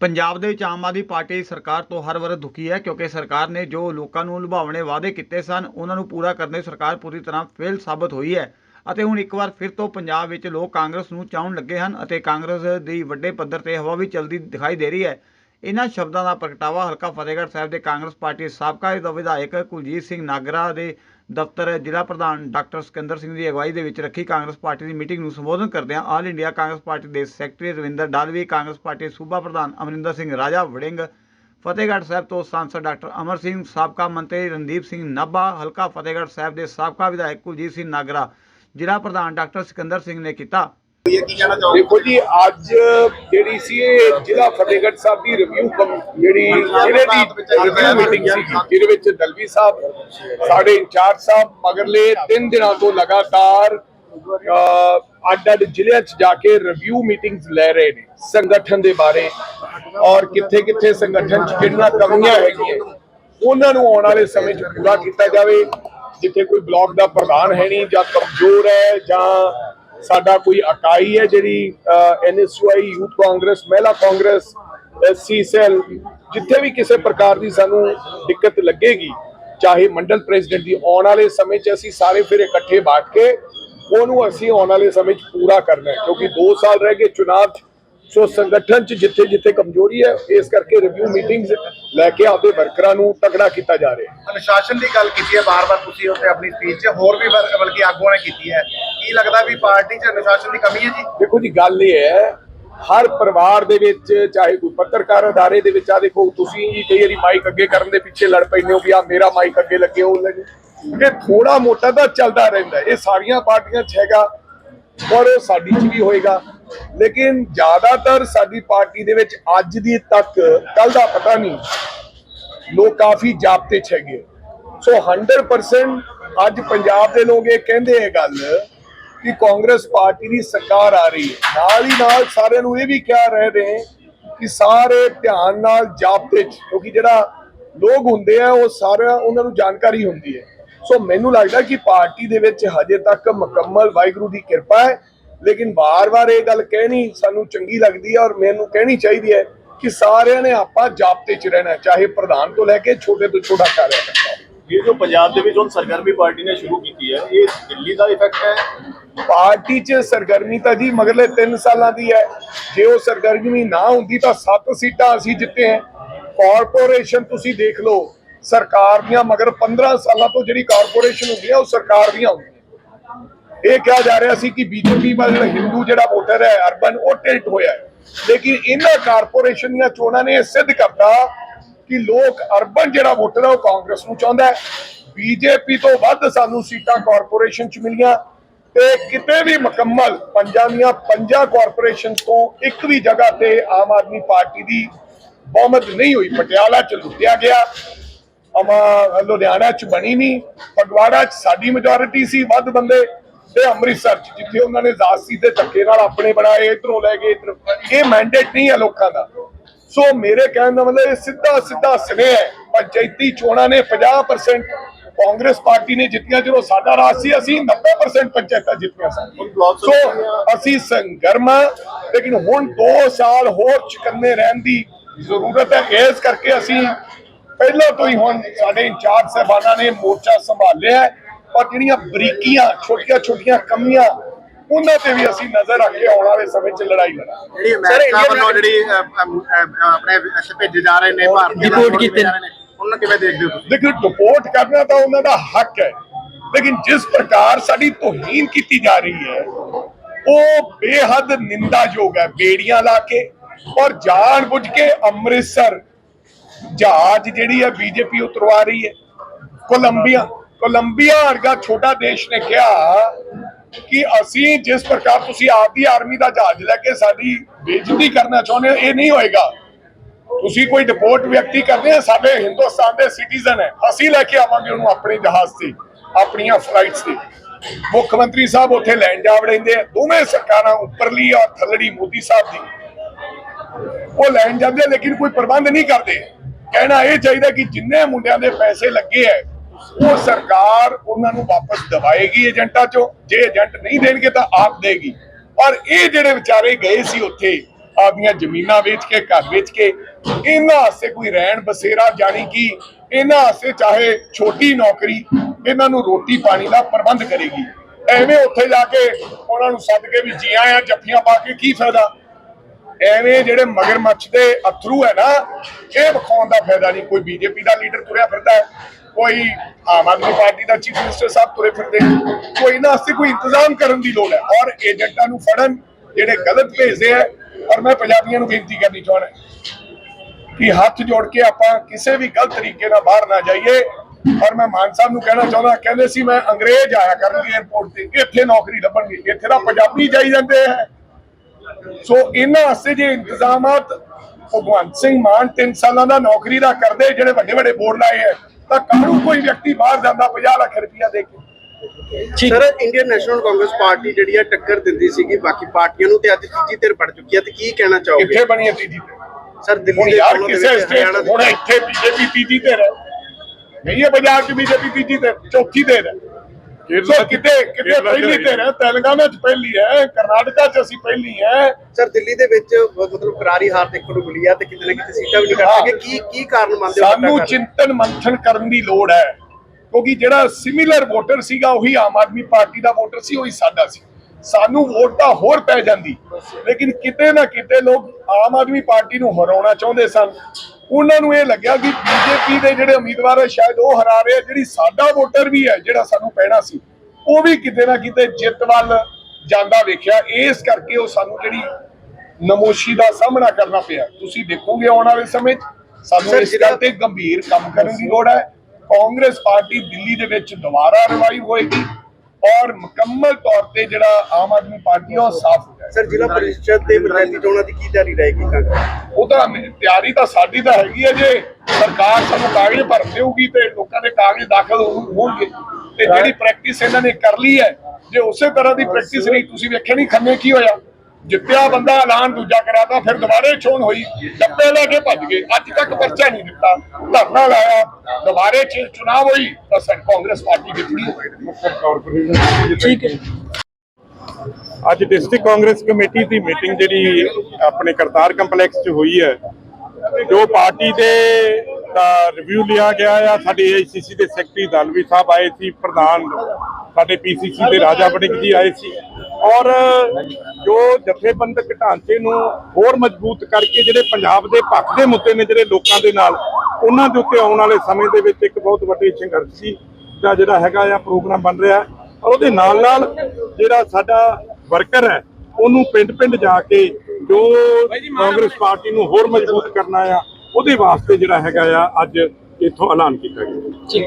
ਪੰਜਾਬ ਦੇ ਵਿੱਚ ਆਮ ਆਦਮੀ ਪਾਰਟੀ ਸਰਕਾਰ ਤੋਂ ਹਰ ਵਰਤ ਦੁਖੀ ਹੈ ਕਿਉਂਕਿ ਸਰਕਾਰ ਨੇ ਜੋ ਲੋਕਾਂ ਨੂੰ ਲੁਭਾਵਣੇ ਵਾਅਦੇ ਕੀਤੇ ਸਨ, ਉਹਨਾਂ ਨੂੰ ਪੂਰਾ ਕਰਨ ਦੀ ਸਰਕਾਰ ਪੂਰੀ ਤਰ੍ਹਾਂ ਫੇਲ ਸਾਬਤ ਹੋਈ ਹੈ। ਅਤੇ ਹੁਣ ਇੱਕ ਵਾਰ ਫਿਰ ਤੋਂ ਪੰਜਾਬ ਵਿੱਚ ਲੋਕ ਕਾਂਗਰਸ ਨੂੰ ਚਾਹਣ ਲੱਗੇ ਹਨ ਅਤੇ ਕਾਂਗਰਸ ਦੀ ਵੱਡੇ ਪੱਧਰ ਤੇ ਹਵਾ ਵੀ ਚਲਦੀ ਦਿਖਾਈ ਦੇ ਰਹੀ ਹੈ। ਇਹਨਾਂ ਸ਼ਬਦਾਂ ਦਾ ਪ੍ਰਗਟਾਵਾ ਹਲਕਾ ਫਤਿਹਗੜ੍ਹ ਸਾਹਿਬ ਦੇ ਕਾਂਗਰਸ ਪਾਰਟੀ ਸਾਬਕਾ ਵਿਧਾਇਕ ਕੁਲਜੀਤ ਸਿੰਘ ਨਾਗਰਾ ਦੇ ਦਫ਼ਤਰ ਜ਼ਿਲ੍ਹਾ ਪ੍ਰਧਾਨ ਡਾਕਟਰ ਸਿਕੰਦਰ ਸਿੰਘ ਦੀ ਅਗਵਾਈ ਦੇ ਵਿੱਚ ਰੱਖੀ ਕਾਂਗਰਸ ਪਾਰਟੀ ਦੀ ਮੀਟਿੰਗ ਨੂੰ ਸੰਬੋਧਨ ਕਰਦਿਆਂ ਆਲ ਇੰਡੀਆ ਕਾਂਗਰਸ ਪਾਰਟੀ ਦੇ secretary Ravinder Dalvi, Congress party ਸੂਬਾ ਪ੍ਰਧਾਨ ਅਮਰਿੰਦਰ ਸਿੰਘ ਰਾਜਾ ਵੜਿੰਗ, ਫਤਿਹਗੜ੍ਹ ਸਾਹਿਬ ਤੋਂ ਸਾਂਸਦ ਡਾਕਟਰ ਅਮਰ ਸਿੰਘ, ਸਾਬਕਾ ਮੰਤਰੀ ਰਣਦੀਪ ਸਿੰਘ ਨਾਭਾ, ਹਲਕਾ ਫਤਿਹਗੜ੍ਹ ਸਾਹਿਬ ਦੇ ਸਾਬਕਾ ਵਿਧਾਇਕ ਕੁਲਜੀਤ ਸਿੰਘ ਨਾਗਰਾ, ਜ਼ਿਲ੍ਹਾ ਪ੍ਰਧਾਨ ਡਾਕਟਰ ਸਿਕੰਦਰ ਸਿੰਘ ਨੇ ਕੀਤਾ। ਦੇਖੋ ਜੀ ਅੱਜ ਜਿਹੜੀ ਸੀ ਇਹ ਜ਼ਿਲ੍ਹਾ ਫਤਿਹਗੜ੍ਹ ਸਾਹਿਬ ਦੀ ਰਿਵਿਊ ਜਿਹੜੀ ਜ਼ਿਲ੍ਹੇ ਦੀ ਰਿਵਿਊ ਮੀਟਿੰਗ ਸੀ ਜਿਹਦੇ ਵਿੱਚ ਦਲਵੀ ਸਾਹਿਬ ਸਾਡੇ ਇੰਚਾਰਜ ਸਾਹਿਬ ਮਗਰਲੇ 3 ਦਿਨਾਂ ਤੋਂ ਲਗਾਤਾਰ ਅਹ, ਅੱਡ-ਅੱਡ ਜ਼ਿਲ੍ਹਿਆਂ 'ਚ ਜਾ ਕੇ ਰਿਵਿਊ ਮੀਟਿੰਗਸ ਲੈ ਰਹੇ ਨੇ ਸੰਗਠਨ ਦੇ ਬਾਰੇ। ਔਰ ਕਿੱਥੇ-ਕਿੱਥੇ ਸੰਗਠਨ 'ਚ ਕਿਹੜੀਆਂ ਕਮੀਆਂ ਹੈਗੀਆਂ ਉਹਨਾਂ ਨੂੰ ਆਉਣ ਵਾਲੇ ਸਮੇਂ 'ਚ ਪੂਰਾ ਕੀਤਾ ਜਾਵੇ ਜਿੱਥੇ ਕੋਈ ਬਲਾਕ ਦਾ ਪ੍ਰਧਾਨ ਹੈ ਨਹੀਂ ਜਾਂ ਕਮਜ਼ੋਰ ਹੈ ਜਾਂ ਸਾਡਾ ਕੋਈ ਇਕਾਈ ਹੈ ਜਿਹੜੀ ਐਨਐਸਯੂਆਈ ਯੂਥ ਕਾਂਗਰਸ ਮਹਿਲਾ ਕਾਂਗਰਸ ਐਸਸੀ ਸੈਲ ਜਿੱਥੇ ਵੀ ਕਿਸੇ ਪ੍ਰਕਾਰ ਦੀ ਸਾਨੂੰ ਦਿੱਕਤ ਲੱਗੇਗੀ, ਚਾਹੇ ਮੰਡਲ ਪ੍ਰੈਜ਼ੀਡੈਂਟ ਦੀ ਆਉਣ ਵਾਲੇ ਸਮੇਂ 'ਚ ਅਸੀਂ ਸਾਰੇ ਫਿਰ ਇਕੱਠੇ ਬਾਟ ਕੇ ਉਹਨੂੰ ਅਸੀਂ ਆਉਣ ਵਾਲੇ ਸਮੇਂ 'ਚ ਪੂਰਾ ਕਰਨਾ ਹੈ, ਕਿਉਂਕਿ 2 ਸਾਲ ਰਹਿ ਗਏ ਚੁਣਾਵ ਸੋ ਸੰਗਠਨ 'ਚ ਜਿੱਥੇ ਜਿੱਥੇ ਕਮਜ਼ੋਰੀ ਹੈ ਇਸ ਕਰਕੇ ਰਿਵਿਊ ਮੀਟਿੰਗਸ ਲੈ ਕੇ ਆਪਦੇ ਵਰਕਰਾਂ ਨੂੰ ਤਕੜਾ ਕੀਤਾ ਜਾ ਰਿਹਾ ਹੈ। ਅਨੁਸ਼ਾਸਨ ਦੀ ਗੱਲ ਕੀਤੀ ਹੈ ਬਾਰ-ਬਾਰ ਤੁਸੀਂ ਉੱਥੇ ਆਪਣੀ ਸਪੀਚ 'ਚ ਹੋਰ ਵੀ ਬਲ- ਬਲਕਿ ਆਗੂਆਂ ਨੇ ਕੀਤੀ ਹੈ। ਕੀ ਲੱਗਦਾ ਵੀ ਪਾਰਟੀ 'ਚ ਅਨੁਸ਼ਾਸਨ ਦੀ ਕਮੀ ਹੈ ਜੀ? ਦੇਖੋ ਜੀ ਗੱਲ ਇਹ ਹੈ ਹਰ ਪਰਿਵਾਰ ਦੇ ਵਿੱਚ ਚਾਹੇ ਕੋਈ ਪੱਤਰਕਾਰ ਅਦਾਰੇ ਦੇ ਵਿੱਚ ਆ ਦੇਖੋ ਤੁਸੀਂ ਜੀ ਕਈ ਵਾਰੀ ਮਾਈਕ ਅੱਗੇ ਕਰਨ ਦੇ ਪਿੱਛੇ ਲੜ ਪੈਂਦੇ ਹੋ ਵੀ ਆ ਮੇਰਾ ਮਾਈਕ ਅੱਗੇ ਲੱਗੇ ਉਹ ਲੱਗੇ। ਇਹ ਥੋੜਾ ਮੋਟਾ ਤਾਂ ਚੱਲਦਾ ਰਹਿੰਦਾ ਹੈ। ਇਹ ਸਾਰੀਆਂ ਪਾਰਟੀਆਂ 'ਚ ਹੈਗਾ ਔਰ ਉਹ ਸਾਡੀ 'ਚ ਵੀ ਹੋਏਗਾ। ਲੇਕਿਨ ਜ਼ਿਆਦਾਤਰ ਸਾਡੀ ਪਾਰਟੀ ਦੇ ਵਿੱਚ ਅੱਜ ਦੀ ਤੱਕ ਕੱਲ ਦਾ ਪਤਾ ਨਹੀਂ, ਲੋਕ ਕਾਫੀ ਜਾਬਤੇ 'ਚ ਹੈਗੇ ਸੋ 100% ਅੱਜ ਪੰਜਾਬ ਦੇ ਲੋਕ ਇਹ ਕਹਿੰਦੇ ਇਹ ਗੱਲ ਕਿ ਕਾਂਗਰਸ ਪਾਰਟੀ ਦੀ ਸਰਕਾਰ ਆ ਰਹੀ ਹੈ। ਨਾਲ ਹੀ ਨਾਲ ਸਾਰਿਆਂ ਨੂੰ ਇਹ ਵੀ ਕਹਿ ਰਹੇ ਨੇ ਕਿ ਸਾਰੇ ਧਿਆਨ ਨਾਲ ਜਾਪਤੇ 'ਚ, ਕਿਉਂਕਿ ਜਿਹੜਾ ਲੋਕ ਹੁੰਦੇ ਆ, ਉਹ ਸਾਰਾ ਉਹਨਾਂ ਨੂੰ ਜਾਣਕਾਰੀ ਹੁੰਦੀ ਹੈ। ਸੋ ਮੈਨੂੰ ਲੱਗਦਾ ਕਿ ਪਾਰਟੀ ਦੇ ਵਿੱਚ ਹਜੇ ਤੱਕ ਮੁਕੰਮਲ ਵਾਹਿਗੁਰੂ ਦੀ ਕਿਰਪਾ ਹੈ। ਲੇਕਿਨ ਵਾਰ-ਵਾਰ ਇਹ ਗੱਲ ਕਹਿਣੀ ਸਾਨੂੰ ਚੰਗੀ ਲੱਗਦੀ ਹੈ ਔਰ ਮੈਨੂੰ ਕਹਿਣੀ ਚਾਹੀਦੀ ਹੈ ਕਿ ਸਾਰਿਆਂ ਨੇ ਆਪਾਂ ਜਾਬਤੇ 'ਚ ਰਹਿਣਾ ਚਾਹੇ ਪ੍ਰਧਾਨ ਤੋਂ ਲੈ ਕੇ ਛੋਟੇ ਤੋਂ ਛੋਟਾ ਕਾਰਿਆਕਰਤਾ ਇਹ ਜੋ ਪੰਜਾਬ ਦੇ ਵਿੱਚ ਹੁਣ ਸਰਗਰਮੀ ਪਾਰਟੀ ਨੇ ਸ਼ੁਰੂ ਕੀਤੀ ਹੈ ਇਹ ਦਿੱਲੀ ਦਾ ਇਫੈਕਟ ਹੈ? ਪਾਰਟੀ 'ਚ ਸਰਗਰਮੀ ਤਾਂ ਜੀ ਮਗਰਲੇ 3 ਸਾਲਾਂ ਦੀ ਹੈ। ਜੇ ਉਹ ਸਰਗਰਮੀ ਨਾ ਹੁੰਦੀ ਤਾਂ 7 ਸੀਟਾਂ ਅਸੀਂ ਜਿੱਤੇ ਹਾਂ। ਕਾਰਪੋਰੇਸ਼ਨ ਤੁਸੀਂ ਦੇਖ ਲਓ ਸਰਕਾਰ ਦੀਆਂ ਮਗਰ 15 ਸਾਲਾਂ ਤੋਂ ਜਿਹੜੀ ਕਾਰਪੋਰੇਸ਼ਨ ਹੁੰਦੀ ਹੈ ਉਹ ਸਰਕਾਰ ਦੀਆਂ ਹੁੰਦੀਆਂ ਇਹ ਕਿਹਾ ਜਾ ਰਿਹਾ ਸੀ ਕਿ ਬੀਜੇਪੀ ਵੱਲ ਹਿੰਦੂ ਜਿਹੜਾ ਵੋਟਰ ਹੈ ਅਰਬਨ ਉਹ ਟਿਲਟ ਹੋਇਆ ਹੈ। ਲੇਕਿਨ ਇਹਨਾਂ ਕਾਰਪੋਰੇਸ਼ਨ ਦੀਆਂ ਚੋਣਾਂ ਨੇ ਇਹ ਸਿੱਧ ਕਰਤਾ ਕਿ ਲੋਕ ਅਰਬਨ ਜਿਹੜਾ ਵੋਟਰ ਹੈ, ਉਹ ਕਾਂਗਰਸ ਨੂੰ ਚਾਹੁੰਦਾ ਹੈ। ਬੀਜੇਪੀ ਤੋਂ ਵੱਧ ਸਾਨੂੰ ਸੀਟਾਂ ਕਾਰਪੋਰੇਸ਼ਨ ਚ ਮਿਲੀਆਂ ਤੇ ਕਿਤੇ ਵੀ ਮੁਕੰਮਲ ਪੰਜਾਂ ਦੀਆਂ ਪੰਜਾਂ ਕਾਰਪੋਰੇਸ਼ਨ ਤੋਂ ਇੱਕ ਵੀ ਜਗ੍ਹਾ ਤੇ ਆਮ ਆਦਮੀ ਪਾਰਟੀ ਦੀ ਬਹੁਮਤ ਨਹੀਂ ਹੋਈ। ਪਟਿਆਲਾ ਚ ਲੁੱਟਿਆ ਗਿਆ। ਅਮਾ ਲੁਧਿਆਣਾ ਚ ਬਣੀ ਨਹੀਂ। ਫਗਵਾੜਾ ਚ ਸਾਡੀ ਮੈਜੋਰਿਟੀ ਸੀ, ਵੱਧ ਬੰਦੇ। ਤੇ ਅੰਮ੍ਰਿਤਸਰ ਚ ਜਿੱਥੇ ਉਹਨਾਂ ਨੇ ਜ਼ਾਸਤੀ ਤੇ ਧੱਕੇ ਨਾਲ ਆਪਣੇ ਬਣਾਏ ਇਧਰੋਂ ਲੈ ਕੇ ਇਧਰ। ਇਹ ਮੈਂਡੇਟ ਨਹੀਂ ਹੈ ਲੋਕਾਂ ਦਾ। ਸੋ ਮੇਰੇ ਕਹਿਣ ਦਾ ਮਤਲਬ ਇਹ ਸਿੱਧਾ ਸਿੱਧਾ ਸਨੇਹ ਹੈ ਪੰਚਾਇਤੀ ਚੋਣਾਂ ਨੇ 50% ਕਾਂਗਰਸ ਪਾਰਟੀ ਨੇ ਜਿੱਤੀਆਂ ਜਦੋਂ ਸਾਡਾ ਰਾਜ ਸੀ ਅਸੀਂ 90% ਪੰਚਾਇਤਾਂ ਜਿੱਤੀਆਂ ਸਨ। ਸੋ ਅਸੀਂ ਸੰਗਰਮਾ ਲੇਕਿਨ ਹੁਣ 2 ਸਾਲ ਹੋਰ ਚਕੰਨੇ ਰਹਿਣ ਦੀ ਜ਼ਰੂਰਤ ਹੈ। ਇਸ ਕਰਕੇ ਅਸੀਂ ਪਹਿਲਾਂ ਤੋਂ ਹੀ ਹੁਣ ਸਾਡੇ ਇੰਚਾਰਜ ਸਾਹਿਬਾਨਾਂ ਨੇ ਮੋਰਚਾ ਸੰਭਾਲਿਆ ਹੈ। ਔਰ ਜਿਹੜੀਆਂ ਬਰੀਕੀਆਂ ਛੋਟੀਆਂ ਛੋਟੀਆਂ ਕਮੀਆਂ ਉਹਨਾਂ ਤੇ ਵੀ ਅਸੀਂ ਨਜ਼ਰ ਰੱਖ ਕੇ ਆਉਣ ਵਾਲੇ ਸਮੇਂ 'ਚ ਲੜਾਈ ਲੜਾਂਗੇ। ਜਿਹੜੀ ਅਮਰੀਕਾ ਵੱਲੋਂ ਜਿਹੜੀ ਅ, ਅ, ਅ, ਆਪਣੇ ਐਸੇ ਭੇਜੇ ਜਾ ਰਹੇ ਨੇ ਭਾਰਤੀ Deport ਕੀਤੇ ਨੇ। ਉਹਨਾਂ ਕਿਵੇਂ ਦੇਖਦੇ ਹੋ ਤੁਸੀਂ? ਲੇਕਿਨ ਰਿਪੋਰਟ ਕਰਨਾ ਤਾਂ ਉਹਨਾਂ ਦਾ ਹੱਕ ਹੈ। ਲੇਕਿਨ ਜਿਸ ਪ੍ਰਕਾਰ ਸਾਡੀ ਤੋਹੀਨ ਕੀਤੀ ਜਾ ਰਹੀ ਹੈ ਉਹ ਬੇਹੱਦ ਨਿੰਦਾਯੋਗ ਹੈ ਬੇੜੀਆਂ ਲਾ ਕੇ। ਔਰ ਜਾਣ ਬੁੱਝ ਕੇ ਅੰਮ੍ਰਿਤਸਰ ਜਹਾਜ਼ ਜਿਹੜੀ ਹੈ ਬੀਜੇਪੀ ਉਤਰਵਾ ਰਹੀ ਹੈ ਕੋਲੰਬੀਆ। ਕੋਲੰਬੀਆ ਵਰਗਾ ਛੋਟਾ ਦੇਸ਼ ਨੇ ਕਿਹਾ ਕਿ ਅਸੀਂ ਜਿਸ ਪ੍ਰਕਾਰ ਤੁਸੀਂ ਆਪਦੀ ਆਰਮੀ ਦਾ ਜਹਾਜ਼ ਲੈ ਕੇ ਸਾਡੀ ਬੇਇੱਜ਼ਤੀ ਕਰਨਾ ਚਾਹੁੰਦੇ ਹੋ, ਇਹ ਨਹੀਂ ਹੋਏਗਾ। ਤੁਸੀਂ ਕੋਈ ਡਿਪੋਰਟ ਵਿਅਕਤੀ ਕਰਦੇ ਆ, ਸਾਡੇ ਹਿੰਦੁਸਤਾਨ ਦੇ ਸਿਟੀਜ਼ਨ ਹੈ। ਅਸੀਂ ਲੈ ਕੇ ਆਵਾਂਗੇ ਉਹਨੂੰ ਆਪਣੇ ਜਹਾਜ਼ ਤੇ, ਆਪਣੀਆਂ ਫਲਾਈਟਸ ਤੇ। ਮੁੱਖ ਮੰਤਰੀ ਸਾਹਿਬ ਉੱਥੇ ਲੈਣ ਜਾ ਵੜਦੇ ਆ, ਦੋਵੇਂ ਸਰਕਾਰਾਂ ਉੱਪਰਲੀ ਔਰ ਥੱਲੜੀ ਮੋਦੀ ਸਾਹਿਬ ਦੀ। ਉਹ ਲੈਣ ਜਾਂਦੇ ਲੇਕਿਨ ਕੋਈ ਪ੍ਰਬੰਧ ਨਹੀਂ ਕਰਦੇ। ਕਹਿਣਾ ਇਹ ਚਾਹੀਦਾ ਕਿ ਜਿੰਨੇ ਮੁੰਡਿਆਂ ਦੇ ਪੈਸੇ ਲੱਗੇ ਐ ਉਹ ਸਰਕਾਰ ਉਹਨਾਂ ਨੂੰ ਵਾਪਸ ਦਵਾਏਗੀ ਏਜੰਟਾਂ ਚੋਂ। ਜੇ ਏਜੰਟ ਨਹੀਂ ਦੇਣਗੇ ਤਾਂ ਆਪ ਦੇਗੀ। ਔਰ ਇਹ ਜਿਹੜੇ ਵਿਚਾਰੇ ਗਏ ਸੀ ਉੱਥੇ, ਆਪਦੀਆਂ ਜ਼ਮੀਨਾਂ ਵੇਚ ਕੇ, ਘਰ ਵੇਚ ਕੇ, ਇਹਨਾਂ ਵਾਸਤੇ ਕੋਈ ਰਹਿਣ ਬਸੇਰਾ ਜਾਣੀ ਕਿ ਇਹਨਾਂ ਵਾਸਤੇ ਚਾਹੇ ਛੋਟੀ ਨੌਕਰੀ, ਇਹਨਾਂ ਨੂੰ ਰੋਟੀ ਪਾਣੀ ਦਾ ਪ੍ਰਬੰਧ ਕਰੇਗੀ। ਐਵੇਂ ਉੱਥੇ ਜਾ ਕੇ ਉਹਨਾਂ ਨੂੰ ਸੱਦ ਕੇ ਵੀ ਜੀ ਆਇਆਂ ਜੱਫੀਆਂ ਪਾ ਕੇ ਕੀ ਫਾਇਦਾ? ਐਵੇਂ ਜਿਹੜੇ ਮਗਰਮੱਛ ਦੇ ਅਥਰੂ ਹੈ ਨਾ, ਇਹ ਵਿਖਾਉਣ ਦਾ ਫਾਇਦਾ ਨਹੀਂ। ਕੋਈ ਬੀਜੇਪੀ ਦਾ ਲੀਡਰ ਤੁਰਿਆ ਫਿਰਦਾ ਹੈ। ਕੋਈ ਆਮ ਆਦਮੀ ਪਾਰਟੀ ਦਾ ਚੀਫ ਮਿਨਿਸਟਰ ਸਾਹਿਬ ਤੁਰੇ ਫਿਰਦੇ ਕੋਈ ਇਹਨਾਂ ਵਾਸਤੇ ਕੋਈ ਇੰਤਜ਼ਾਮ ਕਰਨ ਦੀ ਲੋੜ ਹੈ ਔਰ ਏਜੰਟਾਂ ਨੂੰ ਫੜਨ ਜਿਹੜੇ ਗਲਤ ਭੇਜਦੇ ਆ। ਔਰ ਮੈਂ ਪੰਜਾਬੀਆਂ ਨੂੰ ਬੇਨਤੀ ਕਰਨੀ ਚਾਹੁੰਦਾ ਕਿ ਹੱਥ ਜੋੜ ਕੇ ਆਪਾਂ ਕਿਸੇ ਵੀ ਗਲਤ ਤਰੀਕੇ ਨਾਲ ਬਾਹਰ ਨਾ ਜਾਈਏ। ਔਰ ਮੈਂ ਮਾਨ ਸਾਹਿਬ ਨੂੰ ਕਹਿਣਾ ਚਾਹੁੰਦਾ ਕਹਿੰਦੇ ਸੀ ਮੈਂ ਅੰਗਰੇਜ਼ ਆਇਆ ਕਰਨਗੇ 에어ਪੋਰਟ ਤੇ, ਇੱਥੇ ਨੌਕਰੀ ਲੱਭਣਗੇ, ਇੱਥੇ ਤਾਂ ਪੰਜਾਬੀ ਜਾਈ ਜਾਂਦੇ ਹੈ ਸੋ ਇਹਨਾਂ ਵਾਸਤੇ ਜੇ ਇੰਤਜ਼ਾਮਾਤ ਭਗਵੰਤ ਸਿੰਘ ਮਾਨ 3 ਸਾਲਾਂ ਦਾ ਨੌਕਰੀ ਦਾ ਕਰਦੇ, ਜਿਹੜੇ ਵੱਡੇ ਵੱਡੇ ਬੋਰਡ ਲਾਏ ਹੈ ਤਾਂ ਕਾਹਨੂੰ ਕੋਈ ਵਿਅਕਤੀ ਬਾਹਰ ਜਾਂਦਾ 50 ਲੱਖ ਰੁਪਇਆ ਦੇ ਕੇ? Sir Indian National Congress party ਜਿਹੜੀ ਹੈ ਟੱਕਰ ਦਿੰਦੀ ਸੀਗੀ ਬਾਕੀ ਪਾਰਟੀਆਂ ਨੂੰ ਤੇ ਅੱਜ ਤੀਜੀ ਧਿਰ ਬਣ ਚੁੱਕੀ ਹੈ ਤੇ ਕੀ ਕਹਿਣਾ ਚਾਹੋਗੇ? ਕਿੱਥੇ ਬਣੀ ਹੈ ਤੀਜੀ ਸਰ ਦਿੱਲੀ ਦੇ ਯਾਰ ਕਿਸੇ ਸਟੇਟ ਹੁਣ ਇੱਥੇ ਬੀਜੇਪੀ ਤੀਜੀ ਤੇ ਹੈ। ਨਹੀਂ ਹੈ ਪੰਜਾਬ 'ਚ ਬੀਜੇਪੀ ਤੀਜੀ ਤੇ ਚੌਥੀ ਤੇ ਹੈ। ਸੋ ਕਿਤੇ ਕਿਤੇ ਪਹਿਲੀ ਤੇ ਹੈ। ਤੇਲੰਗਾਨਾ 'ਚ ਪਹਿਲੀ ਹੈ ਕਰਨਾਟਕਾ 'ਚ ਅਸੀਂ ਪਹਿਲੀ ਹੈ। ਸਰ ਦਿੱਲੀ ਦੇ ਵਿੱਚ ਮਤਲਬ ਕਰਾਰੀ ਹਾਰ ਦੇਖਣ ਨੂੰ ਮਿਲੀ ਹੈ ਤੇ ਕਿਤੇ ਨਾ ਕਿਤੇ ਸੀਟਾਂ ਵੀ ਨਹੀਂ ਕੱਟ ਸਕੇ। ਕੀ ਕੀ ਕਾਰਨ ਮੰਨਦੇ ਹੋ ਸਾਨੂੰ ਵੱਡਾ ਕਾਰਨ? ਚਿੰਤਨ ਮੰਥਨ ਕਰਨ ਦੀ ਲੋੜ ਹੈ ਕਿਉਂਕਿ ਜਿਹੜਾ ਸਿਮਿਲਰ ਵੋਟਰ ਸੀਗਾ ਉਹੀ ਆਮ ਆਦਮੀ ਪਾਰਟੀ ਦਾ ਵੋਟਰ ਸੀ ਉਹੀ ਸਾਡਾ ਸੀ। ਸਾਨੂੰ ਵੋਟ ਤਾਂ ਹੋਰ ਪੈ ਜਾਂਦੀ ਲੇਕਿਨ ਕਿਤੇ ਨਾ ਕਿਤੇ ਲੋਕ ਆਮ ਆਦਮੀ ਪਾਰਟੀ ਨੂੰ ਹਰਾਉਣਾ ਚਾਹੁੰਦੇ ਸਨ। ਉਹਨਾਂ ਨੂੰ ਇਹ ਲੱਗਿਆ ਕਿ ਬੀਜੇਪੀ ਦੇ ਜਿਹੜੇ ਉਮੀਦਵਾਰ ਹੈ ਸ਼ਾਇਦ ਉਹ ਹਰਾ ਰਹੇ। ਜਿਹੜੀ ਸਾਡਾ ਵੋਟਰ ਵੀ ਹੈ ਜਿਹੜਾ ਸਾਨੂੰ ਪੈਣਾ ਸੀ ਉਹ ਵੀ ਕਿਤੇ ਨਾ ਕਿਤੇ ਜਿੱਤ ਵੱਲ ਜਾਂਦਾ ਵੇਖਿਆ। ਇਸ ਕਰਕੇ ਉਹ ਸਾਨੂੰ ਜਿਹੜੀ ਨਮੋਸ਼ੀ ਦਾ ਸਾਹਮਣਾ ਕਰਨਾ ਪਿਆ। ਤੁਸੀਂ ਦੇਖੋਗੇ ਆਉਣ ਵਾਲੇ ਸਮੇਂ 'ਚ ਸਾਨੂੰ ਇਸ ਗੱਲ ਤੇ ਗੰਭੀਰ ਕੰਮ ਕਰਨ ਦੀ ਲੋੜ ਹੈ। ਕਾਂਗਰਸ ਪਾਰਟੀ ਦਿੱਲੀ ਦੇ ਵਿੱਚ ਦੁਬਾਰਾ ਰਿਵਾਈਵ ਹੋਏਗੀ। ਔਰ ਮੁਕੰਮਲ ਤੌਰ ਤੇ ਜਿਹੜਾ ਆਮ ਆਦਮੀ ਪਾਰਟੀ ਉਹ ਸਾਫ਼ ਹੋ ਜਾਏਗਾ। ਸਰ ਜ਼ਿਲ੍ਹਾ ਪਰਿਸ਼ਦ ਤੇ ਪੰਚਾਇਤੀ ਚੋਣਾਂ ਦੀ ਕੀ ਤਿਆਰੀ ਰਹੇਗੀ ਕਾਂਗਰਸ ਉਹ ਤਾਂ ਤਿਆਰੀ ਤਾਂ ਸਾਡੀ ਤਾਂ ਹੈਗੀ ਹੈ ਜੇ ਸਰਕਾਰ ਸਾਨੂੰ ਕਾਗਜ਼ ਭਰ ਦੇਊਗੀ ਤੇ ਲੋਕਾਂ ਦੇ ਕਾਗਜ਼ ਦਾਖਲ ਹੋਣਗੇ। ਤੇ ਜਿਹੜੀ ਪ੍ਰੈਕਟਿਸ ਇਹਨਾਂ ਨੇ ਕਰ ਲਈ ਹੈ ਜੇ ਉਸੇ ਤਰ੍ਹਾਂ ਦੀ ਪ੍ਰੈਕਟਿਸ ਨਹੀਂ ਤੁਸੀਂ ਵੇਖਿਆ ਨਹੀਂ ਖੰਨੇ ਕੀ ਹੋਇਆ? ਜਿੱਤਿਆ ਬੰਦਾ ਐਲਾਨ ਦੂਜਾ ਕਰਾਤਾ ਫਿਰ ਦੁਬਾਰੇ ਚੋਣ ਹੋਈ ਡੱਬੇ ਲੈ ਕੇ ਭੱਜ ਗਏ। ਅੱਜ ਤੱਕ ਪਰਚਾ ਨਹੀਂ ਦਿੱਤਾ। ਧਰਨਾ ਲਾਇਆ ਦੁਬਾਰੇ ਚ ਚੁਣਾਵ ਹੋਈ ਤਾਂ ਕਾਂਗਰਸ ਪਾਰਟੀ ਜਿੱਤੀ ਠੀਕ ਹੈ। ਅੱਜ ਡਿਸਟ੍ਰਿਕਟ ਕਾਂਗਰਸ ਕਮੇਟੀ ਦੀ ਮੀਟਿੰਗ ਜਿਹੜੀ ਆਪਣੇ ਕਰਤਾਰ ਕੰਪਲੈਕਸ 'ਚ ਹੋਈ ਹੈ ਜੋ ਪਾਰਟੀ ਦੇ ਦਾ ਰਿਵਿਊ ਲਿਆ ਗਿਆ ਆ ਸਾਡੇ ਏਆਈਸੀਸੀ ਦੇ ਸੈਕਟਰੀ ਦਲਵੀ ਸਾਹਿਬ ਆਏ ਸੀ ਪ੍ਰਧਾਨ ਸਾਡੇ ਪੀਸੀਸੀ ਦੇ ਰਾਜਾ ਵੜਿੰਗ ਜੀ ਆਏ ਸੀ। ਔਰ ਜੋ ਜਥੇਬੰਦਕ ਢਾਂਚੇ ਨੂੰ ਹੋਰ ਮਜ਼ਬੂਤ ਕਰਕੇ ਜਿਹੜੇ ਪੰਜਾਬ ਦੇ ਪੱਖ ਦੇ ਮੁੱਦੇ ਨੇ ਜਿਹੜੇ ਲੋਕਾਂ ਦੇ ਨਾਲ, ਉਹਨਾਂ ਦੇ ਉੱਤੇ ਆਉਣ ਵਾਲੇ ਸਮੇਂ ਦੇ ਵਿੱਚ ਇੱਕ ਬਹੁਤ ਵੱਡੀ ਸੰਘਰਸ਼ੀ ਦਾ ਜਿਹੜਾ ਹੈਗਾ ਆ ਪ੍ਰੋਗਰਾਮ ਬਣ ਰਿਹਾ। ਔਰ ਉਹਦੇ ਨਾਲ ਨਾਲ ਜਿਹੜਾ ਸਾਡਾ ਵਰਕਰ ਹੈ, ਉਹਨੂੰ ਪਿੰਡ-ਪਿੰਡ ਜਾ ਕੇ ਜੋ ਕਾਂਗਰਸ ਪਾਰਟੀ ਨੂੰ ਹੋਰ ਮਜ਼ਬੂਤ ਕਰਨਾ ਆ, ਉਹਦੇ ਵਾਸਤੇ ਜਿਹੜਾ ਹੈਗਾ ਆ ਅੱਜ ਇੱਥੋਂ ਐਲਾਨ ਕੀਤਾ ਗਿਆ।